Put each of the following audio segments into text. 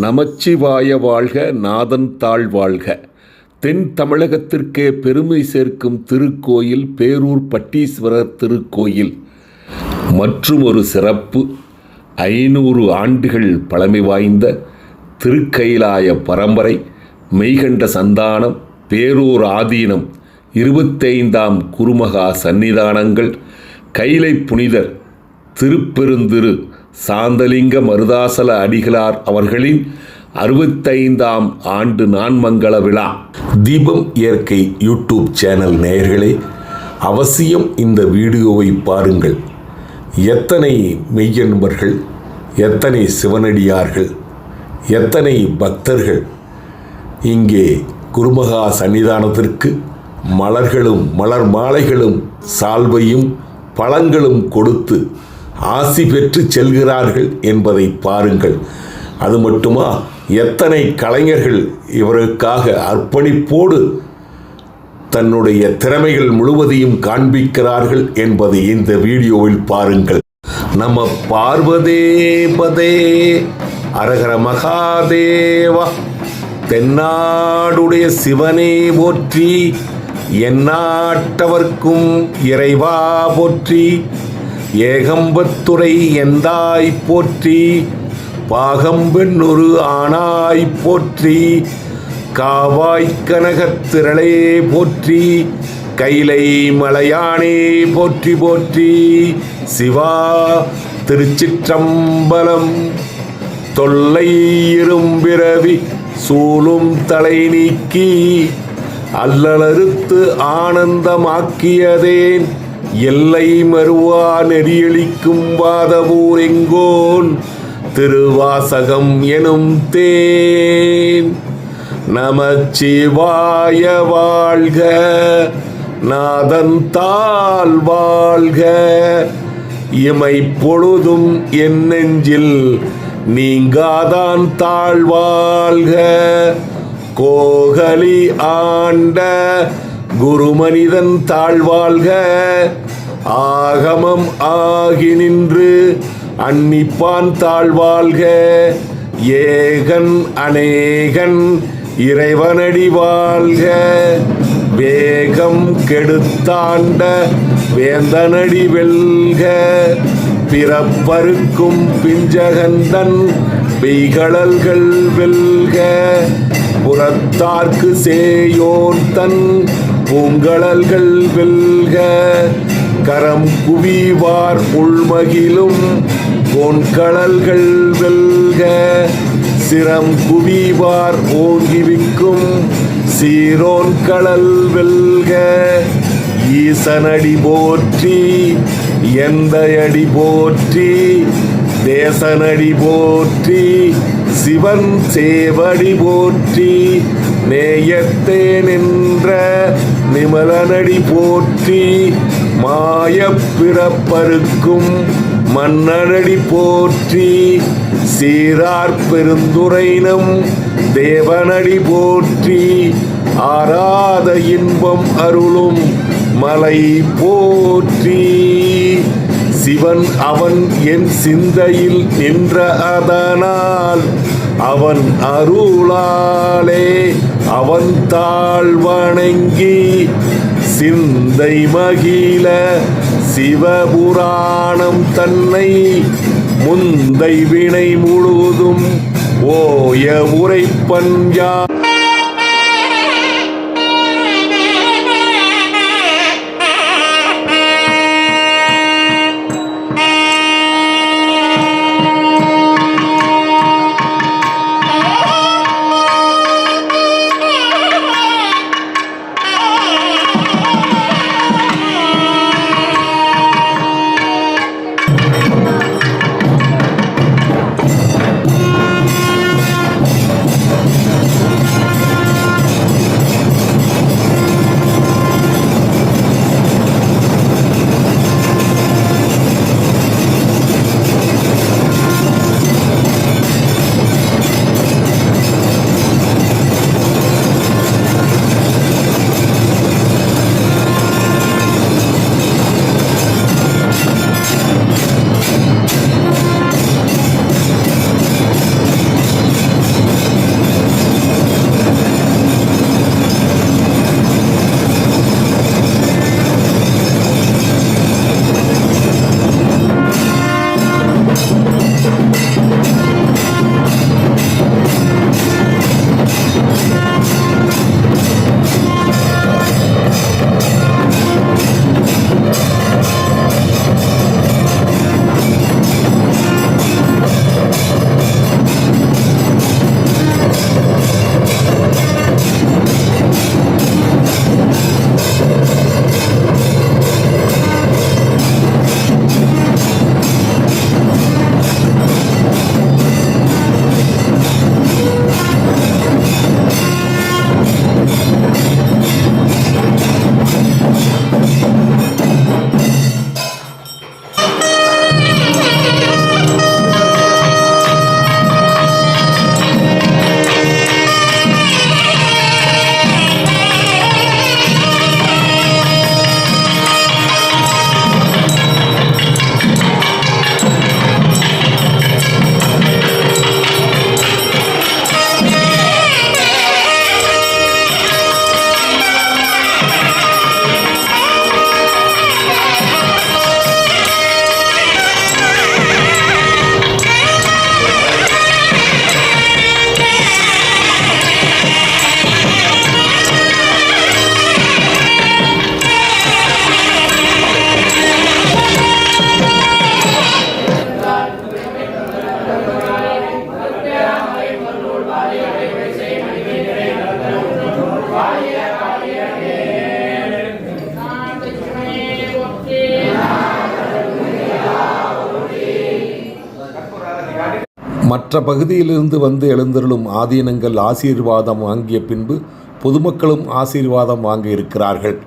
நமச்சிவாய வாழ்க நாதன் தாழ் வாழ்க. தென் தமிழகத்திற்கே பெருமை சேர்க்கும் திருக்கோயில் பேரூர் பட்டீஸ்வரர் திருக்கோயில். மற்றும் ஒரு சிறப்பு ஐநூறு ஆண்டுகள் பழமை வாய்ந்த திருக்கைலாய பரம்பரை மெய்கண்ட சந்தானம் பேரூர் ஆதீனம் இருபத்தைந்தாம் குருமகா சன்னிதானங்கள் கைலை புனிதர் திருப்பெருந்திரு சாந்தலிங்க மருதாசல அடிகளார் அவர்களின் அறுபத்தைந்தாம் ஆண்டு நான்மங்கள விழா. தீபம் இயற்கை யூடியூப் சேனல் நேயர்களே அவசியம் இந்த வீடியோவை பாருங்கள். எத்தனை மெய்யன்பர்கள் எத்தனை சிவனடியார்கள் எத்தனை பக்தர்கள். இங்கே குருமகா சன்னிதானத்திற்கு மலர்களும் மலர் மாலைகளும் சால்வையும் பழங்களும் கொடுத்து ஆசி பெற்று செல்கிறார்கள் என்பதை பாருங்கள். அது மட்டுமா? எத்தனை கலைஞர்கள் இவருக்காக அர்ப்பணிப்போடு தன்னுடைய திறமைகள் முழுவதையும் காண்பிக்கிறார்கள் என்பதை இந்த வீடியோவில் பாருங்கள். நம்ம பார்வதேபதே அரகர மகாதேவா தென்னாடுடைய சிவனே போற்றி எந்நாட்டவர்க்கும் இறைவா போற்றி ஏகம்பத்துறை எந்தாய் போற்றி? பாகம்பெண்ணொரு ஆனாய் போற்றி. காவாய்க்கனகத் திரளே போற்றி. கைலை மலையானே போற்றி போற்றி. சிவா திருச்சிற்றம்பலம். தொல்லை இரும்பிறவி சூழும் தலை நீக்கி. அல்லலறுத்து ஆனந்தமாக்கியதேன். எல்லை மறுவா நெறியளிக்கும் வாதவூர் எங்கோன் திருவாசகம் எனும் தேன். நமச்சிவாய வாழ்க நாதந்தால் வாழ்க. இமை பொழுதும் என் நெஞ்சில் நீங்காதான் தாழ்வாழ்க. கோகலி ஆண்ட குருமனிதன் தாழ்வாழ்க. ஆகமம் ஆகி நின்று அன்னிப்பான் தாழ்வாழ்க. ஏகன் அநேகன் இறைவனடி வாழ்க. வேகம் கெடுத்தாண்ட வேந்தனடி வெல்க. பிறப்பருக்கும் பிஞ்சகந்தன் பெய்கடல்கள் வெல்க. புறத்தார்க்கு சேயோர் தன் பூங்கழல்கள் வெல்க கரம் குவிவார் உள்மகிலும் பொன்கழல்கள் வெல்க சிரம் குவிவார் ஓங்கிவிக்கும். சீரோன் கடல் வெல்க ஈசனடி போற்றி எந்த அடி போற்றி. தேசனடி போற்றி சிவன் சேவடி போற்றி. நேயத்தே நின்ற நிமலனடி போற்றி மாய பிறப்பருக்கும் மன்னனடி போற்றி சீரார் பெருந்துரைனம் தேவனடி போற்றி ஆராத இன்பம் அருளும் மலை போற்றி. சிவன் அவன் என் சிந்தையில் நின்ற அதனால் அவன் அருளாலே அவன் தாழ் வணங்கி சிந்தை மகிழ சிவபுராணம் தன்னை முந்தை வினை முழுதும் ஓய உரை பஞ்சா பகுதியிலிருந்து வந்து எழுந்தருளும் ஆதீனங்கள் ஆசீர்வாதம் வாங்கிய பின்பு பொதுமக்களும் ஆசீர்வாதம் வாங்க இருக்கிறார்கள்.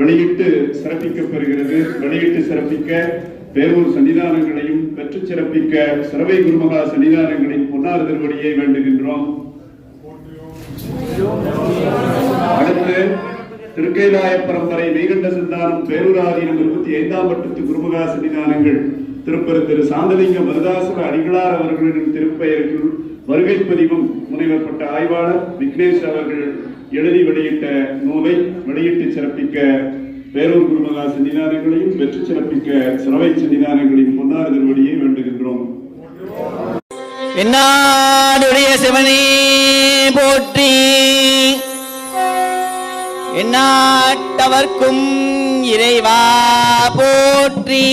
வெளியிட்டு சிறப்பிக்கப்பெறுகிறது வெளியிட்டு சிறப்பிக்க பேரூர் சன்னிதானங்களையும் பெற்று சிறப்பிக்க சிறவை குருமகா சன்னிதானங்களின் பொன்னார் திருவடியை வேண்டுகின்றோம். அடுத்து திருக்கைலாய பரம்பரை மெய்கண்ட சிந்தானம் பேரூராதீனம் இருபத்தி ஐந்தாம் பட்டத்து குருமகா சன்னிதானங்கள். திருப்பெரு திரு சாந்தலிங்க மருதாசுர அடிகளார் அவர்களின் திருப்பெயருக்குள் வருகை பதிவும் முனைவர் பட்ட ஆய்வாளர் விக்னேஷ் அவர்கள் எழுதி வெளியிட்ட நூலை வெளியிட்டு சிறப்பிக்க பேரூர் குருமகா சன்னிதானங்களையும் வெற்றி சிறப்பிக்க சிறவை சன்னிதானங்களின் பொன்னார் திருவடியை வேண்டுகின்றோம். என்னாடுடைய சிவனே போற்றி எந்நாட்டவர்க்கும் இறைவா போற்றி.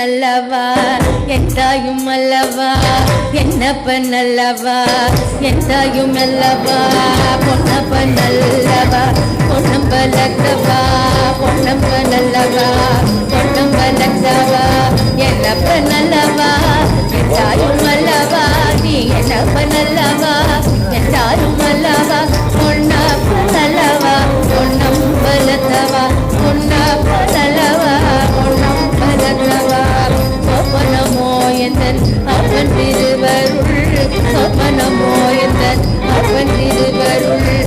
நல்லவா? என் தாயும் அல்லவா? என்னப்ப நல்லவா என் தாயும் அல்லவா? பொன்னப்ப நல்லவா பொன்னம்ப பொன்னம்பலத்தவா? பொன்னம்ப நல்லவா பொன்னம்ப பொன்னம்பலத்தவா என்னப்ப நல்லவா என் தாயும் அல்லவா? நீ என்னப்ப நல்லவா என் தாயும் அல்லவா? அவன் திருவருள் சொப்பனமோ எந்தன் அவன் திருவருள்.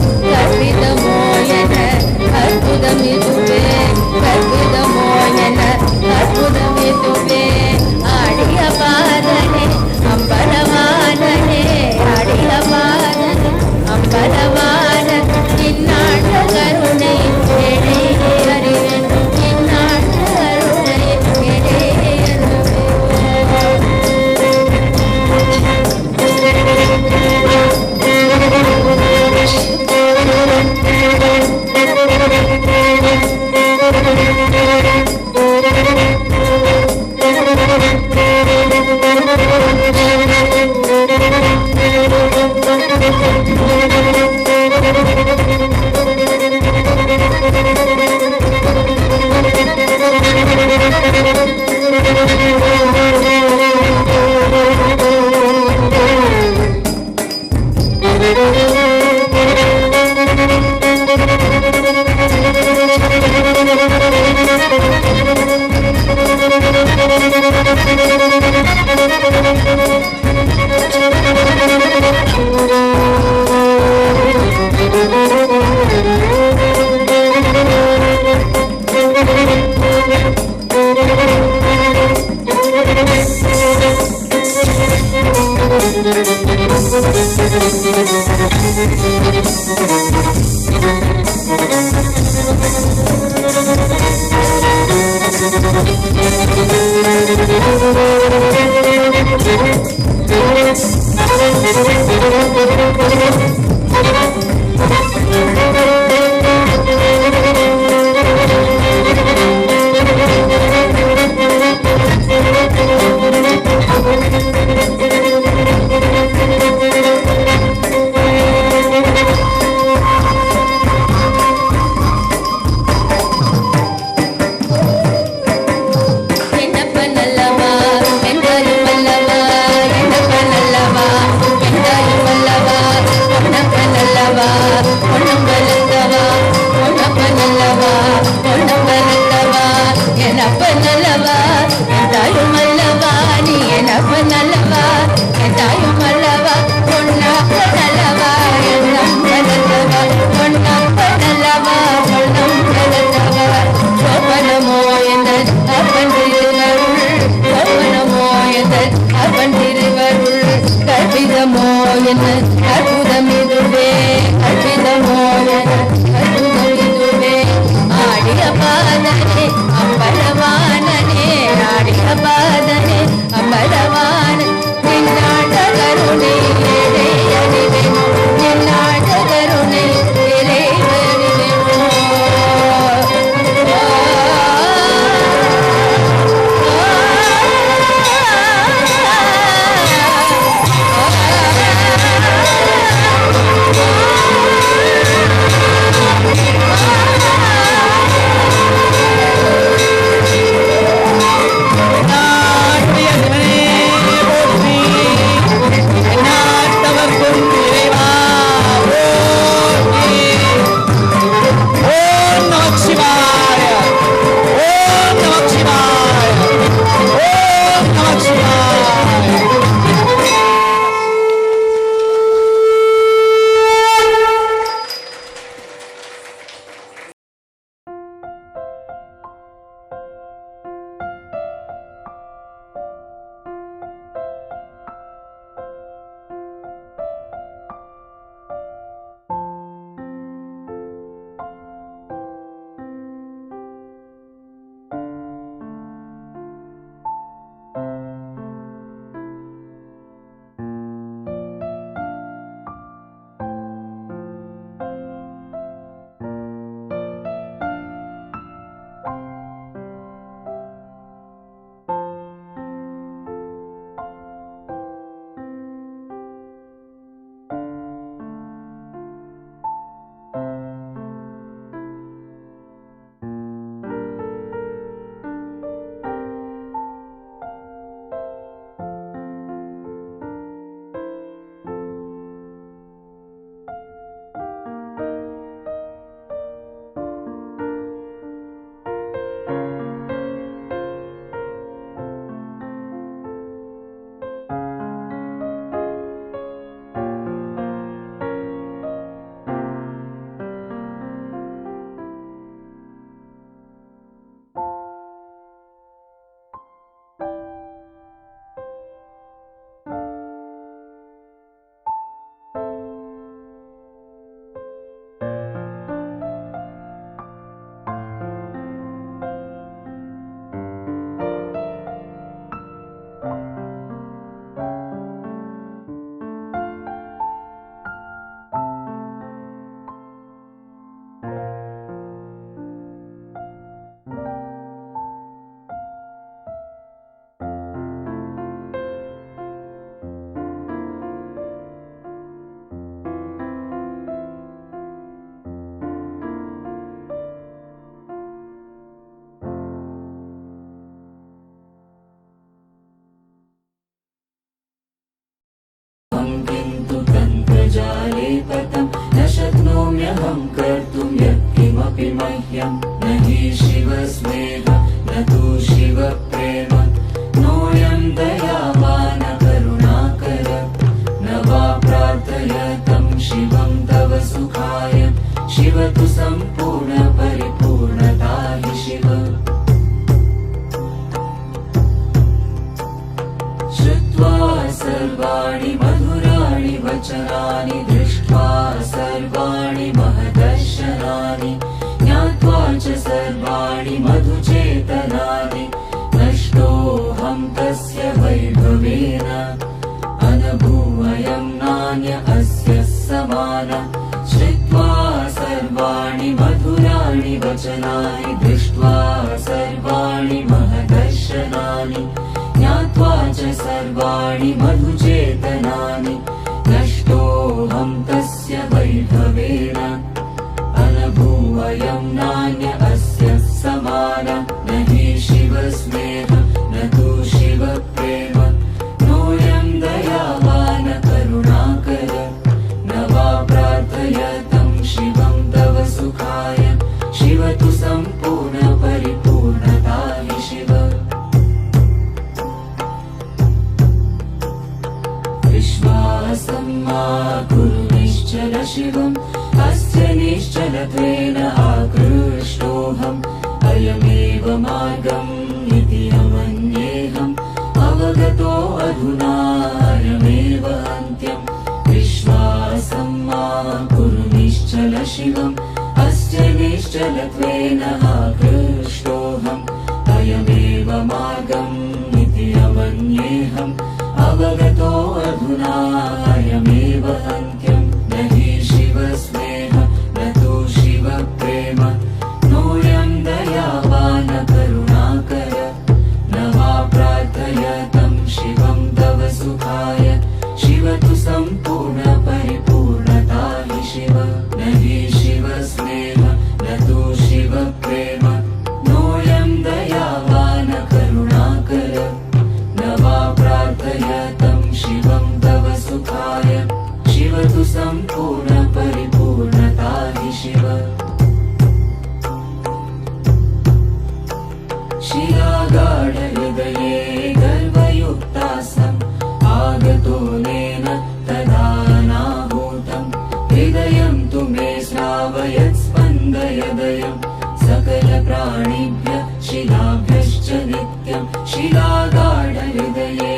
प्राणिभ्य शिलाभ्यश्च नित्यं शिलागाढहृदये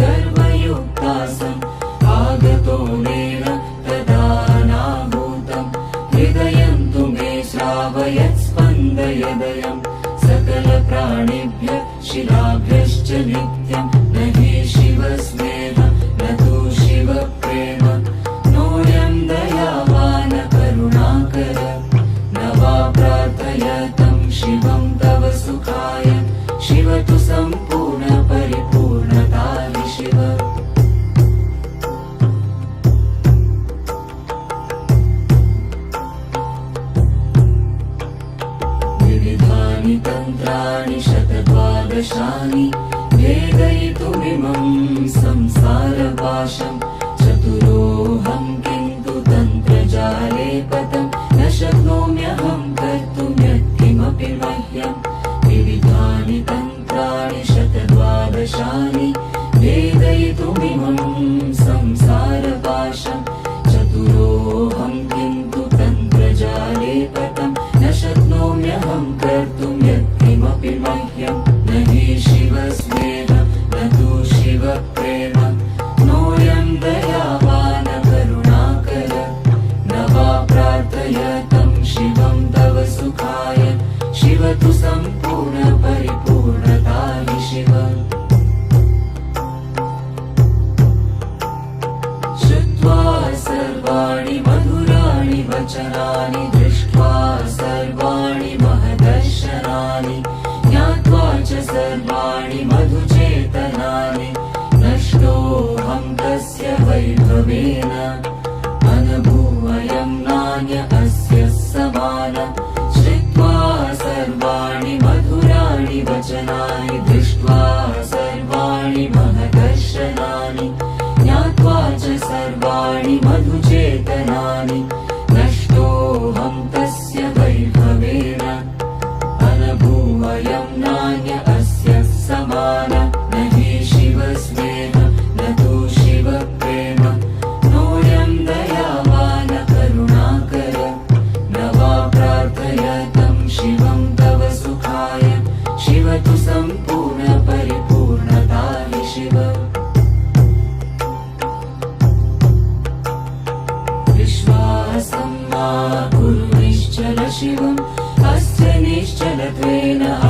गर्वयुक्तासम् आगतो नेन तदानाभूतम् हृदयं तु मे श्रावयत् हृदयं सकलप्राणिभ्य शिलाभ्यश्च नित्यम् अहं किन्तु तन्त्रजाले पतं न शक्नोम्यहं कर्तुम् Shivam Hastanish Jalapena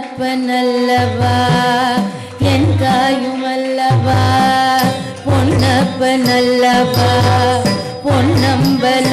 தகப்பன் அல்லவா என் தாயும் அல்லவா பொன்னப்பன் அல்லவா பொன்னம்பல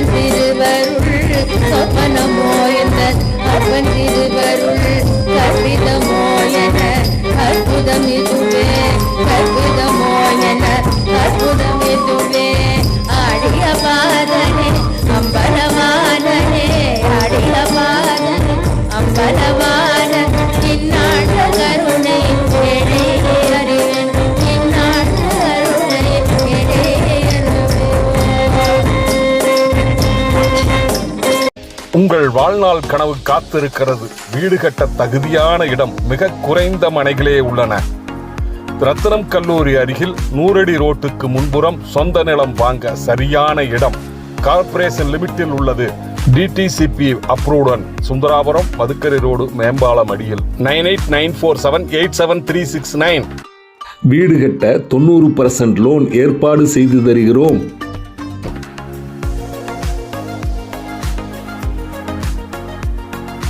அப்பன் திருவருள் சொப்பனமோ என்ற அப்பன் திருவருள் கற்பிதமோ என அற்புதம் இதுவே கற்பிதமோ என உங்கள் வாழ்நாள் கனவு காத்திருக்கிறது. வீடு கட்ட தகுதியான இடம் மிக குறைந்த மனைகளே உள்ளன. ரத்னம் கல்லூரி அருகில் நூறடி ரோட்டுக்கு முன்புறம் சொந்த நிலம் வாங்க சரியான இடம். கார்ப்பரேஷன் லிமிட்டில் உள்ளது. டிடிசிபி அப்ரூவுடன். சுந்தராபுரம் மதுக்கரை ரோடு மேம்பாலம் அடியில். Nine eight nine four seven eight seven three six nine. வீடு கட்ட தொண்ணூறு பர்சன்ட் லோன் ஏற்பாடு செய்து தருகிறோம்.